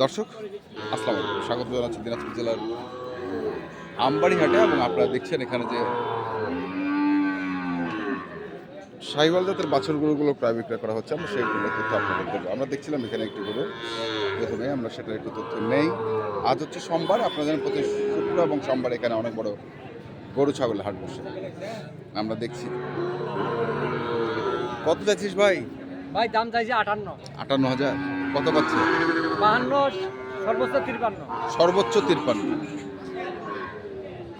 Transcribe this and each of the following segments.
দর্শক আসসালামু আলাইকুম। স্বাগত জানাচ্ছি দিনাজপুর জেলার আমবাড়িহাটে এবং আপনারা দেখছেন এখানে যে সাইওয়াল জাতের বাছুর গরুগুলো প্রায় বিক্রয় করা হচ্ছে। আমরা সেইগুলো তথ্য আপনাদের দেবো। আমরা দেখছিলাম এখানে একটি গরু প্রথমে আমরা সেটার একটু তথ্য নেই। আজ হচ্ছে সোমবার আপনারা জানেন প্রতি শুক্র এবং সোমবার এখানে অনেক বড় গরু ছাগলের হাট বসে। আমরা দেখছি। কত যাচ্ছিস ভাই? ভাই দাম চাইছে আটান্ন। আটান্ন হাজার? কত পাচ্ছে? বাহান্ন সর্বোচ্চ তিরপান্ন। সর্বোচ্চ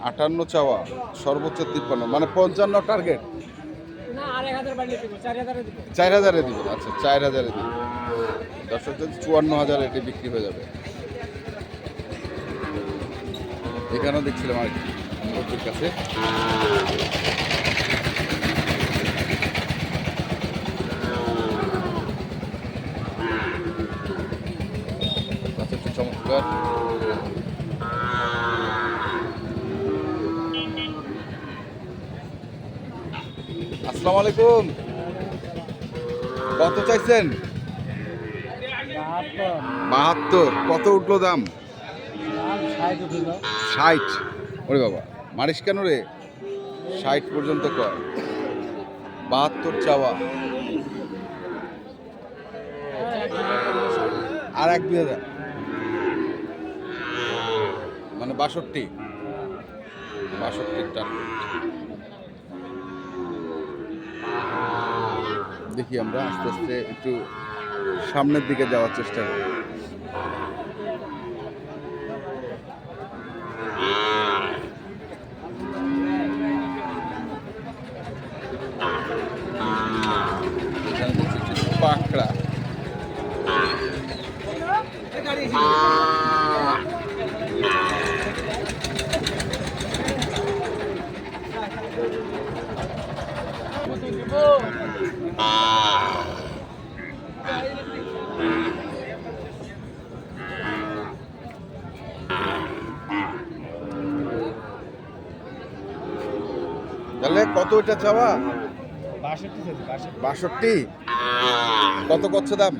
আটান্ন চাওয়া সর্বোচ্চ তিপ্পান্ন মানে পঞ্চান্ন টার্গেট দেবো চার হাজারে দেবো। আচ্ছা চার হাজারে দিবেন দর্শক যদি চুয়ান্ন হাজার এটি বিক্রি হয়ে যাবে। এখানেও দেখছিলাম আর কি কাছে। একটু আসসালামু আলাইকুম কত চাইছেন? বাহাত্তর। কত উঠল দাম? ষাট। ওরে বাবা, মারিস কেন রে? ষাট পর্যন্ত কয়। বাহাত্তর চাওয়া। আর এক দুই হাজার। মানে বাষট্টি। বাষট্টির টার্গেট দেখি আমরা আস্তে আস্তে একটু সামনের দিকে যাওয়ার চেষ্টা করি এখানে দেখছি একটু পাকড়া তাহলে কত এটা চাওয়া? বাষট্টি কত করছে দাম?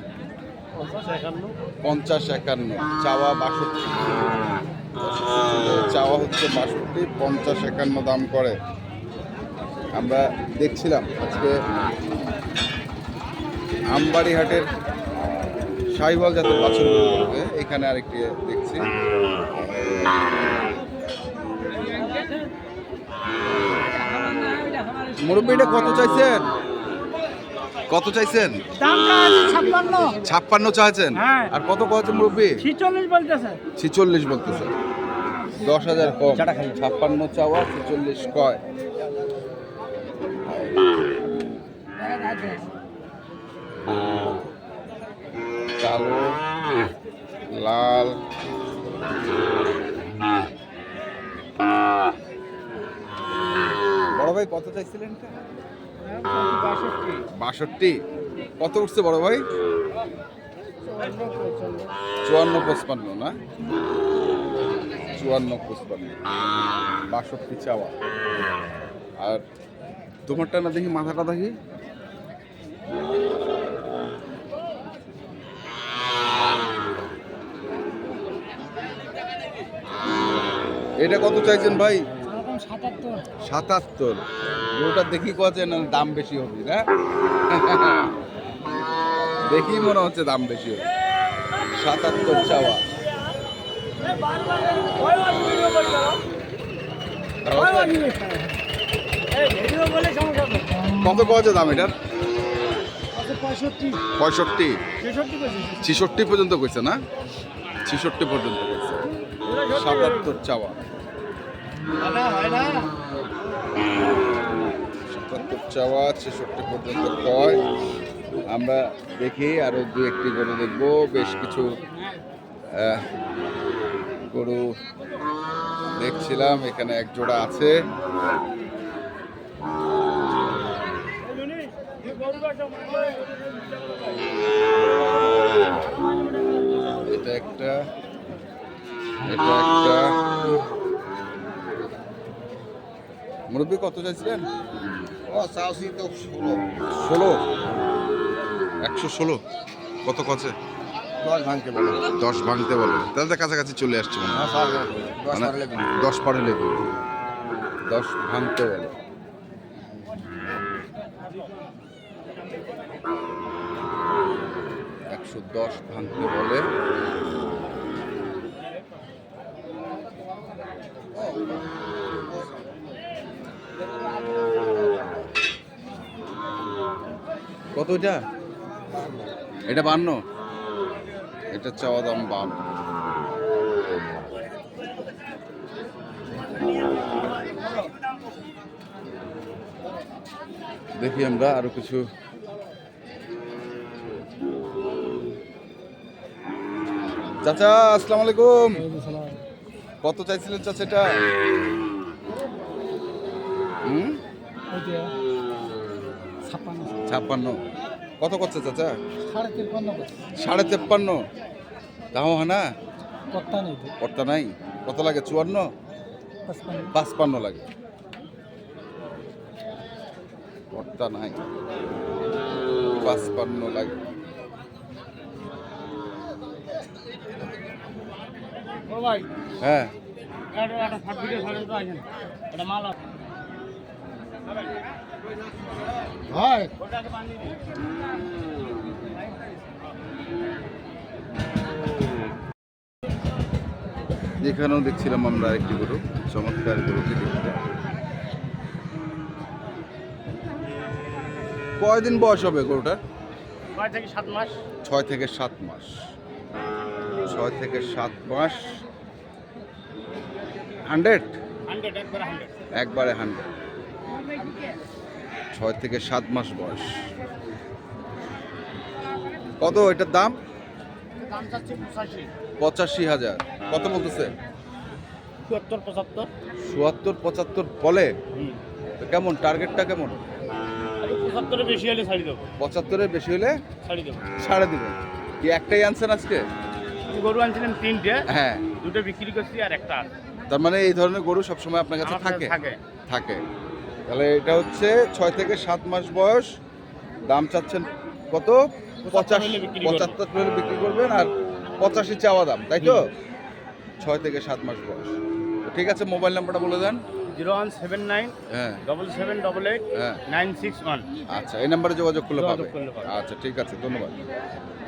পঞ্চাশ একান্ন। চাওয়া বাষট্টি। চাওয়া হচ্ছে বাষট্টি পঞ্চাশ একান্ন দাম করে। আমরা দেখছিলাম আজকে আমবাড়ি হাটের সাইবল জাতের বাছুর এখানে আরেকটি দেখছি। মুরব্বীটা কত চাইছেন? কত চাইছেন? ছাপ্পান্ন। ছাপ্পান্ন চাইছেন? হ্যাঁ। আর কত কয়েছেন মুরব্বী? ছিচল্লিশ বলতেছে। ছিচল্লিশ বলতেছে। দশ হাজার কম। ছাপ্পান্ন চাওয়া ছিচল্লিশ কয়? কালো লাল ভাই কত চাইছিলেন? বাষট্টি। কত উঠছে বড় ভাই? চুয়ান্ন পঁচপান্ন না? চুয়ান্ন পঁচপান্ন। বাষট্টি চাওয়া। আর তোমারটা না দেখি মাথাটা দেখি? এটা কত চাইছেন ভাই? সাতাত্তর। গরুটা দেখি না দাম বেশি হবে, না? দেখি মনে হচ্ছে দাম বেশি হবে। সাতাত্তর চাওয়া। কত কছে দাম এটার? পঁয়ষট্টি। ছেষট্টি পর্যন্ত কইছে, না? ছিষট্টি পর্যন্ত সাতাত্তর চাওয়া। না সাতাত্তর চাওয়া, ছেষট্টি পর্যন্ত কয় আমরা দেখি, আরও দু একটি গরু দেখব। বেশ কিছু গরু দেখছিলাম, এখানে এক জোড়া আছে। এটা একটা এটা একটা। মুরব্বী কত চাইছিলেন? ও চাষি তো ষোলো। একশো ষোলো? কত কছে দশ ভাঙতে বলে। দশ ভাঙতে বলে। তাহলে তো কাছাকাছি চলে আসছে মনে। দশ পারে লেবু দশ ভাঙতে বলে। একশো দশ ভাঙতে বলে। কত এটা? এটা বান্ন। এটা চাওয়া দাম বান্ন। দেখি আমরা আরও কিছু। চাচা আসসালামু আলাইকুম। কত চাইছিলেন চাচা এটা? হুম? ছাপ্পান্ন। কত করছে চাচা? সাড়ে তিপ্পান্ন তাও হয় না? কর্তা নেই কত লাগে? চুয়ান্ন? পাঁচপান্ন। লাগে। কর্তা নাই। পাঁচপান্ন লাগে। ও ভাই হ্যাঁ এটা একটা ফাট ভিডিও ছাড়েন তো আসেন এটা মাল আছে ভাই এখানেও দেখছিলাম আমরা একটি গরু চমৎকার গরুটি দেখতে কয়দিন বয়স হবে গরুটার ছয় থেকে সাত মাস। ছয় থেকে সাত মাস। ছয় থেকে সাত মাস। হান্ড্রেড। একবারে হান্ড্রেড। ছয় থেকে সাত মাস বয়স। কত এটার দাম? দাম পঁচাশি। হাজার। কত বলতেছে? চুয়াত্তর পঁচাত্তর। চুয়াত্তর পঁচাত্তর বলে? কেমন? টার্গেটটা কেমন? পঁচাত্তরে বেশি হলে ছাড়ি দেবো। পঁচাত্তরের বেশি হলে ছাড়ি দেবো। ছাড়ে দিবেন কি একটাই আনছেন আজকে? গরু আনছিলাম তিনটে। হ্যাঁ। দুটো বিক্রি করছি আর একটা তার মানে এই ধরনের গরু সবসময় আপনার কাছে কাছে থাকে? থাকে। থাকে। তাহলে এটা হচ্ছে ছয় থেকে সাত মাস বয়স। দাম চাচ্ছেন কত? পঁচাশি। পঁচাত্তর হলে বিক্রি করবেন আর পঁচাশি চাওয়া দাম তাই তো? ছয় থেকে সাত মাস বয়স। ঠিক আছে মোবাইল নাম্বারটা বলে দেন। জিরো ওয়ান সেভেন নাইন হ্যাঁ। ডবল সেভেন ডবল এইট হ্যাঁ। Nine six one. আচ্ছা এই নাম্বারে যোগাযোগ করলে পাবে। আচ্ছা ঠিক আছে ধন্যবাদ।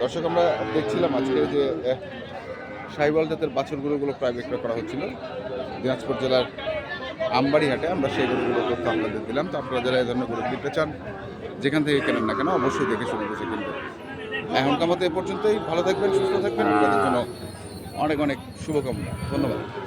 দর্শক আমরা দেখছিলাম আজকে যে সাইবাল জাতের বাছুর গরুগুলো প্রায় বিক্রয় করা হচ্ছিল। দিনাজপুর জেলার আমবাড়ি হাটে আমরা সেই গরুগুলো তথ্য আপনাদের দিলাম। তো আপনারা যারা এই ধরনের গরু কিনতে চান, যেখান থেকে কেনেন না কেন, অবশ্যই দেখে শুনে বসে কিনবেন। এখনকার মতো এ পর্যন্তই। ভালো থাকবেন, সুস্থ থাকবেন। আপনাদের জন্য অনেক অনেক শুভকামনা। ধন্যবাদ।